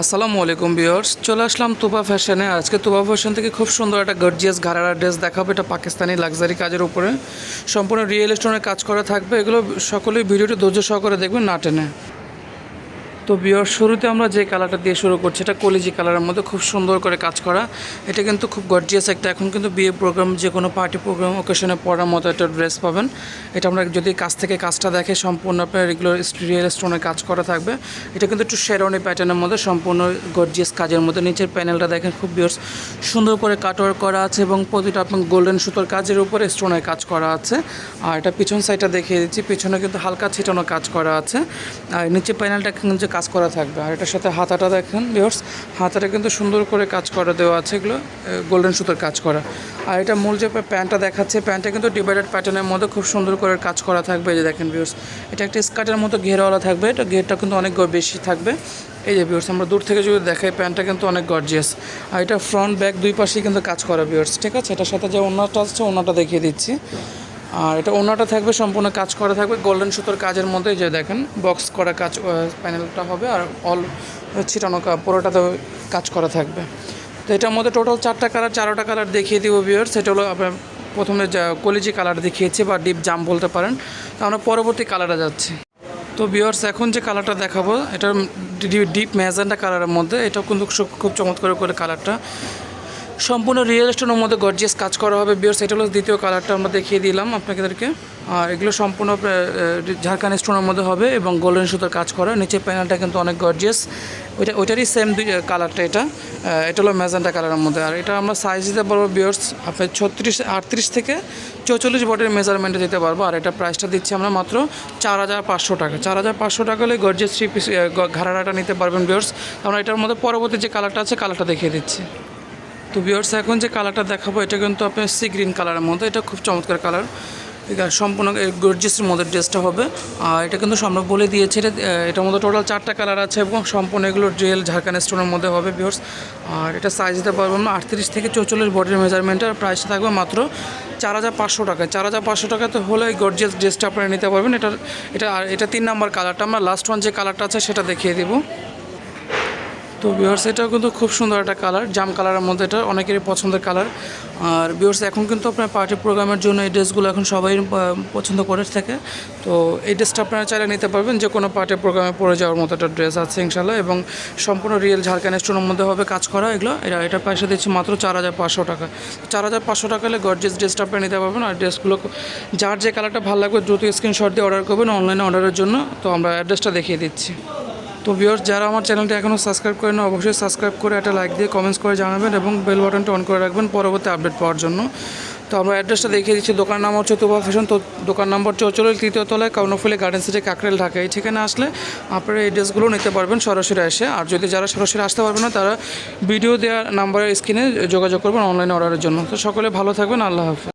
আসসালামু আলাইকুম বিয়ার্স চলে আসলাম তুবা ফ্যাশনে আজকে তুবা ফ্যাশন থেকে খুব সুন্দর একটা গর্জিয়াস ঘাড়ারা ড্রেস দেখাবো। এটা পাকিস্তানি লাক্সারি কাজের উপরে। সম্পূর্ণ রিয়েল স্টোনের কাজ করা থাকবে। এগুলো সকলেই ভিডিওটি ধৈর্য সহকারে দেখবেন, না টেনে। তো বিয়ার শুরুতে আমরা যে কালারটা দিয়ে শুরু করছি, এটা কলিজি কালারের মধ্যে খুব সুন্দর করে কাজ করা। এটা কিন্তু খুব গর্জিয়াস একটা, এখন কিন্তু বিয়ে প্রোগ্রাম যে কোনো পার্টি প্রোগ্রাম ওকেশনে পড়ার মতো একটা ড্রেস পাবেন। এটা আমরা যদি কাছ থেকে কাজটা দেখে সম্পূর্ণ আপনার রেগুলার রিয়েল স্টোনে কাজ করা থাকবে, এটা কিন্তু একটু শেরনি প্যাটার্নের মধ্যে সম্পূর্ণ গর্জিয়াস কাজের মধ্যে। নিচের প্যানেলটা দেখেন খুব বিয়ার্স সুন্দর করে কাটওয়ার্ক করা আছে এবং প্রতিটা আপনার গোল্ডেন সুতোর কাজের উপরে স্টোনের কাজ করা আছে। আর এটা পিছন সাইডটা দেখিয়ে দিচ্ছি, পিছনে কিন্তু হালকা ছিটানো কাজ করা আছে। আর নিচে প্যানেলটা কিন্তু কাজ করা থাকবে। আর এটার সাথে হাতাটা দেখেন বিয়ার্স হাতাটা কিন্তু সুন্দর করে কাজ করা দেওয়া আছে এগুলো গোল্ডেন সুতোর কাজ করা। আর এটা মূল যে প্যান্টটা দেখাচ্ছে, প্যান্টটা কিন্তু ডিভাইডেড প্যাটার্নের মধ্যে খুব সুন্দর করে কাজ করা থাকবে এই যে দেখেন বিয়ার্স এটা একটা স্কার্টের মতো ঘেরওয়ালা থাকবে, এটা ঘেরটা কিন্তু অনেক বেশি থাকবে। এই যে বিয়ার্স আমরা দূর থেকে যদি দেখাই, প্যান্টটা কিন্তু অনেক গর্জিয়াস আর এটা ফ্রন্ট ব্যাক দুই পাশেই কিন্তু কাজ করা বিয়ার্স ঠিক আছে? এটার সাথে যে ওনাটা আছে ওনাটা দেখিয়ে দিচ্ছি। আর এটা ওনাটা থাকবে, সম্পূর্ণ কাজ করা থাকবে। গোল্ডেন সুতোর কাজের মধ্যে যে দেখেন বক্স করা কাজ প্যানেলটা হবে আর অল ছিটানো পুরোটাতে কাজ করা থাকবে। তো এটার মধ্যে টোটাল চারটা কালার চারোটা কালার দেখিয়ে দিব বিয়ার সেটা হলো আপনার প্রথমে কলিজি কালার দেখিয়েছি বা ডিপ জাম বলতে পারেন। তো আমরা পরবর্তী কালারে যাচ্ছি। তো বিয়ার্স এখন যে কালারটা দেখাবো এটা ডিপ ম্যাজেন্টা কালারের মধ্যে। এটাও কিন্তু খুব চমৎকার করে কালারটা সম্পূর্ণ রিয়েল স্টোনের মধ্যে গর্জিয়াস কাজ করা হবে। বিয়ার্স এটা হলো দ্বিতীয় কালারটা আমরা দেখিয়ে দিলাম আপনাদেরকে। আর এগুলো সম্পূর্ণ আহ, স্টোনের মধ্যে হবে এবং গোল্ডেন সুতোর কাজ করা। নিচে প্যানেলটা কিন্তু অনেক গর্জিয়াস ওইটা ওইটারই সেম দুই কালারটা এটা। এটা হলো ম্যাজেন্টা কালারের মধ্যে। আর এটা আমরা সাইজ দিতে পারব বিয়ার্স আপনার ছত্রিশ আটত্রিশ থেকে চৌচল্লিশ বটের মেজারমেন্টে দিতে পারব। আর এটা প্রাইসটা দিচ্ছি আমরা মাত্র চার হাজার পাঁচশো টাকা। চার হাজার পাঁচশো টাকা হলে গর্জিয়াস থ্রি পিস ঘাড়াটা নিতে পারবেন বিয়ার্স আমরা এটার মধ্যে পরবর্তী যে কালারটা আছে কালারটা দেখিয়ে দিচ্ছি। তো বিয়ার্স এখন যে কালারটা দেখাবো, এটা কিন্তু আপনার সি গ্রিন কালারের মধ্যে। এটা খুব চমৎকার কালার সম্পূর্ণ গর্জিয়াসের মধ্যে ড্রেসটা হবে। আর এটা কিন্তু সম্ভব বলে দিয়েছে। এটা এটার মধ্যে টোটাল চারটা কালার আছে এবং সম্পূর্ণ এগুলো রিয়েল ঝাড়খান স্টোনের মধ্যে হবে বিয়ার্স আর এটা সাইজ দিতে পারব আমরা আটত্রিশ থেকে চৌচল্লিশ বডির মেজারমেন্টের প্রাইসটা থাকবে মাত্র চার হাজার পাঁচশো টাকা। চার হাজার পাঁচশো টাকাতে হলে এই গর্জিয়াস ড্রেসটা আপনারা নিতে পারবেন। এটা এটা, আর এটা তিন নাম্বার কালারটা আমরা লাস্ট ওয়ান যে কালারটা আছে, সেটা দেখিয়ে দেবো। তো বিয়ার্স এটাও কিন্তু খুব সুন্দর একটা কালার জাম কালারের মধ্যে এটা, অনেকেরই পছন্দের কালার আর বিয়ার্স এখন কিন্তু আপনার পার্টি প্রোগ্রামের জন্য এই ড্রেসগুলো এখন সবাই পছন্দ করে থাকে। তো এই ড্রেসটা আপনারা চাইলে নিতে পারবেন, যে কোনো পার্টি প্রোগ্রামে পরে যাওয়ার মতো একটা ড্রেস আছে ইনশাল্লাহ এবং সম্পূর্ণ রিয়েল ঝাড়খান স্টোনের মধ্যে হবে কাজ করা এগুলো। এটা এটা পয়সা দিচ্ছি মাত্র চার হাজার পাঁচশো টাকা। চার হাজার পাঁচশো টাকা হলে গর্জেস ড্রেসটা আপনি নিতে পারবেন। আর ড্রেসগুলো যার যে কালারটা ভালো লাগবে, দ্রুত স্ক্রিনশট দিয়ে অর্ডার করবেন অনলাইনে অর্ডারের জন্য। তো আমরা অ্যাড্রেসটা দেখিয়ে দিচ্ছি। তো ভিউয়ার্স যারা আমার চ্যানেলটি এখনও সাবস্ক্রাইব করেন অবশ্যই সাবস্ক্রাইব করে একটা লাইক দিয়ে কমেন্টস করে জানাবেন এবং বেল বাটনটা অন করে রাখবেন পরবর্তী আপডেট পাওয়ার জন্য। তো আমরা অ্যাড্রেসটা দেখিয়ে দিচ্ছি দোকান নাম হচ্ছে তুবা ফ্যাশন তো দোকান নম্বর চৌচল্লিশ তৃতীয় তলায় কর্ণফুলি গার্ডেন সিটি কাকরেল ঢাকা। এই ঠিকানা আসলে আপনারা এই ড্রেসগুলো নিতে পারবেন সরাসরি এসে। আর যদি যারা সরাসরি আসতে পারবেন না, তারা ভিডিও দেওয়ার নাম্বারের স্ক্রিনে যোগাযোগ করবেন অনলাইনে অর্ডারের জন্য। তো সকলে ভালো থাকবেন, আল্লাহ হাফিজ।